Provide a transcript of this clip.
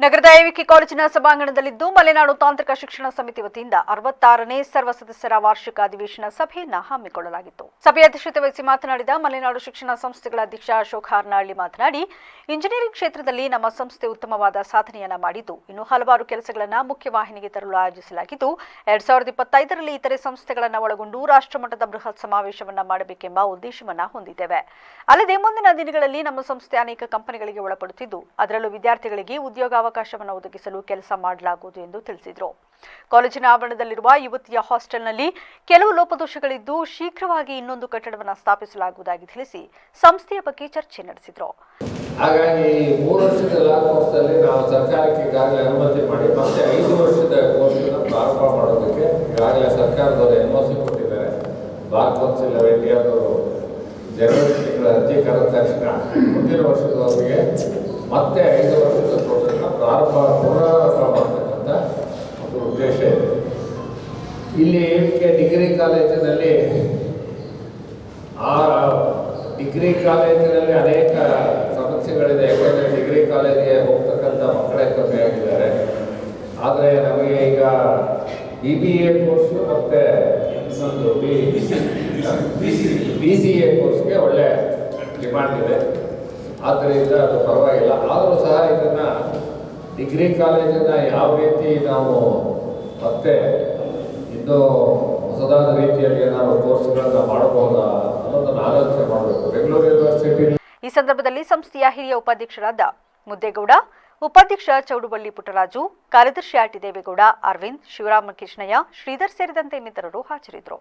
ನಗರದ ಐವಿಕೆ ಕಾಲೇಜಿನ ಸಭಾಂಗಣದಲ್ಲಿದ್ದು ಮಲೆನಾಡು ತಾಂತ್ರಿಕ ಶಿಕ್ಷಣ ಸಮಿತಿ ವತಿಯಿಂದ ಅರವತ್ತಾರನೇ ಸರ್ವ ಸದಸ್ಯರ ವಾರ್ಷಿಕ ಅಧಿವೇಶನ ಸಭೆಯನ್ನ ಹಮ್ಮಿಕೊಳ್ಳಲಾಗಿತ್ತು. ಸಭೆಯ ಅಧ್ಯಕ್ಷತೆ ವಹಿಸಿ ಮಾತನಾಡಿದ ಮಲೆನಾಡು ಶಿಕ್ಷಣ ಸಂಸ್ಥೆಗಳ ಅಧ್ಯಕ್ಷ ಅಶೋಕ್ ಹಾರ್ನಹಳ್ಳಿ ಮಾತನಾಡಿ, ಇಂಜಿನಿಯರಿಂಗ್ ಕ್ಷೇತ್ರದಲ್ಲಿ ನಮ್ಮ ಸಂಸ್ಥೆ ಉತ್ತಮವಾದ ಸಾಧನೆಯನ್ನ ಮಾಡಿದ್ದು, ಇನ್ನು ಹಲವಾರು ಕೆಲಸಗಳನ್ನು ಮುಖ್ಯವಾಹಿನಿಗೆ ತರಲು ಆಯೋಜಿಸಲಾಗಿದ್ದು, ಎರಡ್ ಸಾವಿರದ ಇಪ್ಪತ್ತೈದರಲ್ಲಿ ಇತರೆ ಸಂಸ್ಥೆಗಳನ್ನು ಒಳಗೊಂಡು ರಾಷ್ಟ್ರಮಟ್ಟದ ಬೃಹತ್ ಸಮಾವೇಶವನ್ನು ಮಾಡಬೇಕೆಂಬ ಉದ್ದೇಶವನ್ನ ಹೊಂದಿದ್ದೇವೆ. ಅಲ್ಲದೆ ಮುಂದಿನ ದಿನಗಳಲ್ಲಿ ನಮ್ಮ ಸಂಸ್ಥೆ ಅನೇಕ ಕಂಪನಿಗಳಿಗೆ ಒಳಪಡುತ್ತಿದ್ದು, ಅದರಲ್ಲೂ ವಿದ್ಯಾರ್ಥಿಗಳಿಗೆ ಉದ್ಯೋಗಾವಕಾಶವನ್ನು ಒದಗಿಸಲು ಕೆಲಸ ಮಾಡಲಾಗುವುದು ಎಂದು ತಿಳಿಸಿದರು. ಕಾಲೇಜಿನ ಆವರಣದಲ್ಲಿರುವ ಯುವತಿಯ ಹಾಸ್ಟೆಲ್ನಲ್ಲಿ ಕೆಲವು ಲೋಪದೋಷಗಳಿದ್ದು ಶೀಘ್ರವಾಗಿ ಇನ್ನೊಂದು ಕಟ್ಟಡವನ್ನು ಸ್ಥಾಪಿಸಲಾಗುವುದಾಗಿ ತಿಳಿಸಿ ಸಂಸ್ಥೆಯ ಬಗ್ಗೆ ಚರ್ಚೆ ನಡೆಸಿದರು. ಹಾಗಾಗಿ ಮೂರು ವರ್ಷದ ಲಾಕ್ ಕೋರ್ಸಲ್ಲಿ ನಾವು ಸರ್ಕಾರಕ್ಕೆ ಈಗಾಗಲೇ ಅನುಮತಿ ಮಾಡಿ ಮತ್ತೆ ಐದು ವರ್ಷದ ಕೋರ್ಸನ್ನು ಪ್ರಾರಂಭ ಮಾಡೋದಕ್ಕೆ ಈಗಾಗಲೇ ಸರ್ಕಾರದವರು ಎನ್ ಸಿ ಕೊಟ್ಟಿದ್ದಾರೆ. ಬ್ಲಾಕ್ ಕೌನ್ಸಿಲ್ ಆಫ್ ಇಂಡಿಯಾದವರು ಜನವರಿ ತಿಂಗಳ ಅರ್ಜಿ ಕರೆದ ತಕ್ಷಣ ಮುಂದಿನ ವರ್ಷದವರೆಗೆ ಮತ್ತೆ ಐದು ವರ್ಷದ ಕೋರ್ಸನ್ನು ಪ್ರಾರಂಭ ಪುನರಾರಂಭ ಮಾಡತಕ್ಕಂಥ ಒಂದು ಉದ್ದೇಶ ಇದೆ. ಇಲ್ಲಿ ಕೆ ಡಿಗ್ರಿ ಕಾಲೇಜಿನಲ್ಲಿ ಆ ಡಿಗ್ರಿ ಕಾಲೇಜಿನಲ್ಲಿ ಅನೇಕ ಸಮಸ್ಯೆಗಳಿದೆ. ಯಾಕಂದರೆ ಡಿಗ್ರಿ ಕಾಲೇಜಿಗೆ ಹೋಗ್ತಕ್ಕಂಥ ಮಕ್ಕಳೇ ಕಮ್ಮಿ ಆಗಿದ್ದಾರೆ. ಆದರೆ ನಮಗೆ ಈಗ ಬಿ ಬಿ ಎ ಕೋರ್ಸು ಮತ್ತು ಇನ್ನೊಂದು ಬಿ ಬಿ ಸಿ ಎ ಕೋರ್ಸ್ಗೆ ಒಳ್ಳೆ ಡಿಮ್ಯಾಂಡ್ ಇದೆ. ಆದ್ದರಿಂದ ಅದು ಪರವಾಗಿಲ್ಲ. ಆದರೂ ಸಹ ಇದನ್ನು ಡಿಗ್ರಿ ಕಾಲೇಜನ್ನು ಯಾವ ರೀತಿ ನಾವು ಮತ್ತೆ ಇನ್ನು ಹೊಸದಾದ ರೀತಿಯಲ್ಲಿ ಏನಾದರೂ ಕೋರ್ಸ್ಗಳನ್ನ ಮಾಡಬಹುದಾ ಅನ್ನೋದನ್ನು ಆಲೋಚನೆ ಮಾಡಬೇಕು. ಬೆಂಗಳೂರು ಯೂನಿವರ್ಸಿಟಿ ಈ ಸಂದರ್ಭದಲ್ಲಿ ಸಂಸ್ಥೆಯ ಹಿರಿಯ ಉಪಾಧ್ಯಕ್ಷರಾದ ಮುದ್ದೇಗೌಡ, ಉಪಾಧ್ಯಕ್ಷ ಚೌಡುಬಳ್ಳಿ ಪುಟ್ಟರಾಜು, ಕಾರ್ಯದರ್ಶಿ ಆರ್ಟಿ ದೇವೇಗೌಡ, ಅರವಿಂದ್, ಶಿವರಾಮ ಕೃಷ್ಣಯ್ಯ, ಶ್ರೀಧರ್ ಸೇರಿದಂತೆ ಇನ್ನಿತರರು ಹಾಜರಿದ್ದರು.